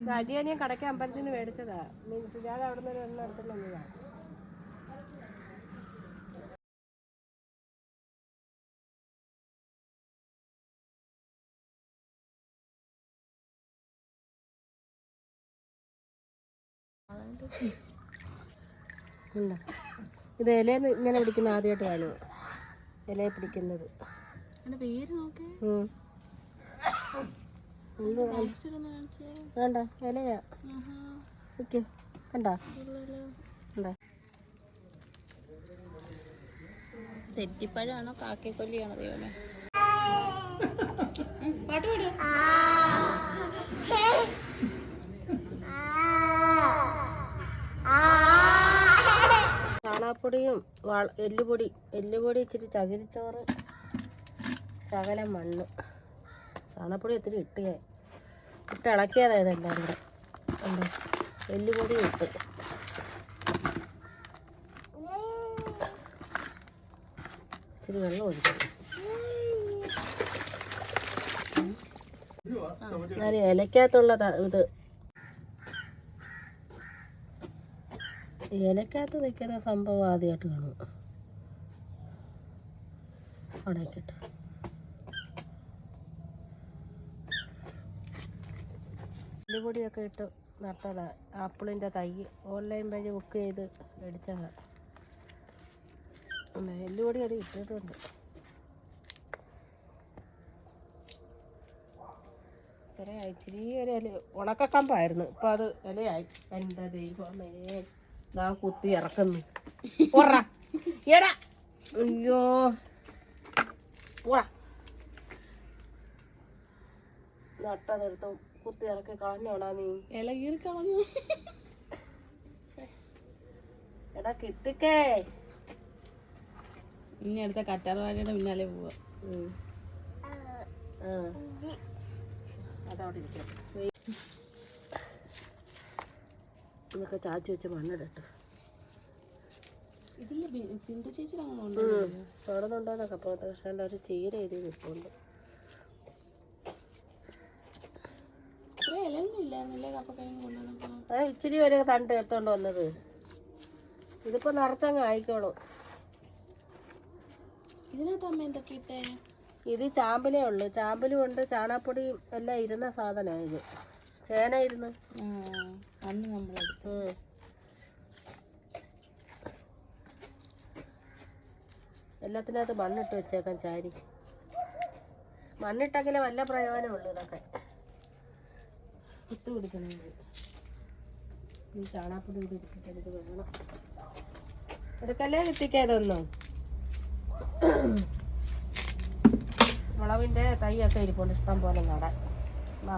അരിയനിയെ കടയ്ക്ക് അമ്പലത്തിൽ നിന്ന് മേടിച്ചതാ. മീൻസ് ഞാൻ അവിടെ നിന്ന് ഒന്ന് എടുത്തിട്ട് വന്നതാ. ഇത് ഇല ഇങ്ങനെ പിടിക്കുന്ന ആദ്യമായിട്ട് കാണുമോ ഇലയെ പിടിക്കുന്നത്. പേര് നോക്കേ ഉം. ഇത് ബാക്ക് ഒന്ന് കാണിച്ചേ വേണ്ട. ഇലയാ. ഓക്കെ കണ്ടാ? കണ്ട? തെറ്റിപ്പഴമാണോ കാക്കക്കൊല്ലിയാണോ ദൈവമേ? പാട്ട് പാടുക ചാണകപ്പൊടിയും വള എല്ലുപൊടി എല്ലുപൊടി ഇച്ചിരി ചകിരിച്ചോറ് ശകലം മണ്ണ്. ചാണകപ്പൊടി ഒത്തിരി ഇട്ട് ഇട്ട് ഇളക്കിയതായത് എല്ലാം കൂടെ. കണ്ടോ? എല്ലുപൊടി ഇട്ട്. ഇച്ചിരി വെള്ളം ഒഴിക്കും എന്നാലും ഇലക്കകത്തുള്ള ഇത്. ഇലക്കകത്ത് നിൽക്കുന്ന സംഭവം ആദ്യമായിട്ട് കാണും. അവിടെ എല്ലുപൊടിയൊക്കെ ഇട്ട് നട്ടതാണ് ആപ്പിളിന്റെ തൈ. ഓൺലൈൻ വഴി ബുക്ക് ചെയ്ത് മേടിച്ചതാണ് നെല്ലുപൊടി അത് ഇട്ടിട്ടുണ്ട്. ഇത്രയായി ഇച്ചിരി ഒരു ഇല ഉണക്കക്കമ്പായിരുന്നു. ഇപ്പം അത് ഇലയായി എന്റെ ദൈവമേ ഇതാ കുത്തി ഇറക്കുന്നു. എടാ. അയ്യോ. പോടാ. നട്ടതെടുത്ത് കുത്തി ഇറക്കി കളഞ്ഞോടാ നീ? ഇല കീറി കളഞ്ഞു. എടാ കിട്ടിക്കേ. ഇനി അടുത്ത കറ്റാർവാഴയുടെ പിന്നാലെ പോവാ. അതവിടെ ഇതൊക്കെ ചാച്ചി വെച്ച് മണ്ണിടട്ട് ഇതില്ല ബി- സിന്ധു ചേച്ചി അങ്ങനെ കാണുന്നുണ്ടോന്നൊക്കെ അപ്പോൾ പക്ഷേ ഒരു ചീര എഴുതി നിൽപ്പുണ്ട്. അത് ഇച്ചിരി വരെ തണ്ട് എടുത്തോണ്ട് വന്നത്. ഇതിപ്പോ നിറച്ചങ്ങ് ആയിക്കോളൂ. ഇത് ചാമ്പലേ ഉള്ളു. ചാമ്പലും ഉണ്ട് ചാണാപ്പൊടിയും എല്ലാം ഇരുന്ന സാധനമാണ് ഇത്. ചേന ഇരുന്ന്. അന്ന് ഉം. എല്ലാത്തിനകത്ത് മണ്ണിട്ട് വെച്ചേക്കാം ചാരി. മണ്ണിട്ടെങ്കിലും വല്ല പ്രയോജനമുള്ളൂ ഇതൊക്കെ. കുത്തു കൊടുക്കണം ഈ ചാണാപ്പൊടി കൂടി ഇത് വേണം എടുക്കല്ലേ കിത്തിക്കതൊന്നും മുളവിന്റെ തൈയൊക്കെ ഇരിപ്പുണ്ട്. ഇഷ്ടം പോലെ നടാൻ. വാ.